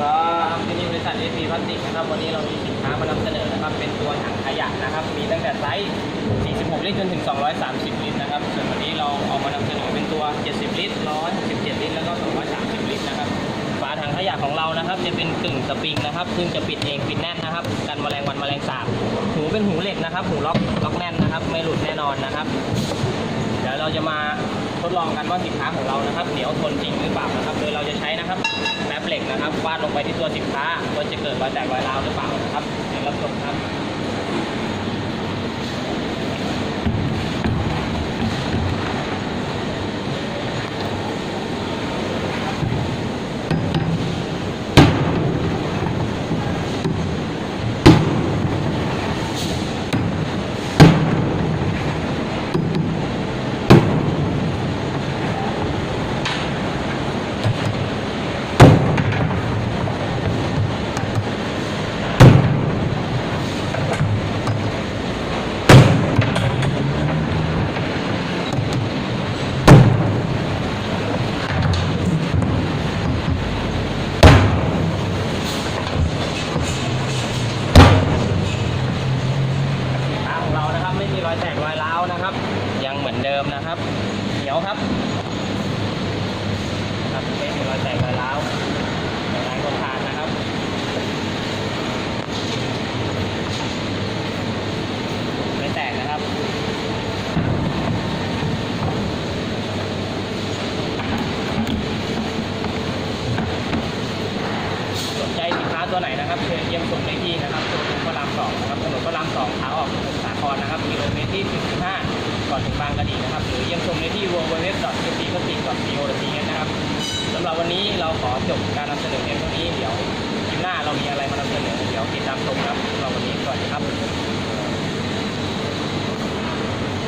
ครับที่นี่บริษัทเอพีพลาสติกนะครับ วันนี้เรามีสินค้ามานำเสนอนะครับ เป็นตัวถังขยะนะครับ มีตั้งแต่ไซส์ 46 ลิตรจนถึง 230 ลิตรนะครับ ส่วนวันนี้เราเอามานำเสนอเป็นตัว 70 ลิตร 167 ลิตร แล้วก็ 230 ลิตรนะครับ ฝาถังขยะของเรานะครับ จะเป็นกึ่งสปริงนะครับ ซึ่งจะปิดเองปิดแน่นนะครับ กันแมลงวันแมลงสาบ หูเป็นหูเหล็กนะครับ หูล็อกล็อกแน่นนะครับ ไม่หลุดแน่นอนนะครับ เดี๋ยวเราจะมา ดลองกันว่าสินค้าของเรานะครับเหนียวทนจริงหรือเปล่านะครับ โดยเราจะใช้นะครับแป๊บเหล็กนะครับวาดลงไปที่ตัวสินค้าว่าจะเกิดรอยแตกรอยร้าวหรือเปล่านะครับเดี๋ยวรับชมครับ อยแตกรอยร้าวนะครับ ยังเหมือนเดิมนะครับเหนียวครับครับไม่มีรอยแตกรอยร้าวในการกดทานนะครับไม่แตกนะครับสนใจสินค้าตัวไหนนะครับเชิญเยี่ยมชมได้ที่ นะครับกิโลเมตรที่15ก่อนถึงบางกะดีนะครับ หรือยังชมในที่ www.kpcoc.co.th นะครับสำหรับวันนี้เราขอจบการนำเสนอเพียงเท่านี้ เดี๋ยวคลิปหน้าเรามีอะไรมานำเสนอ เดี๋ยวติดตามชมครับ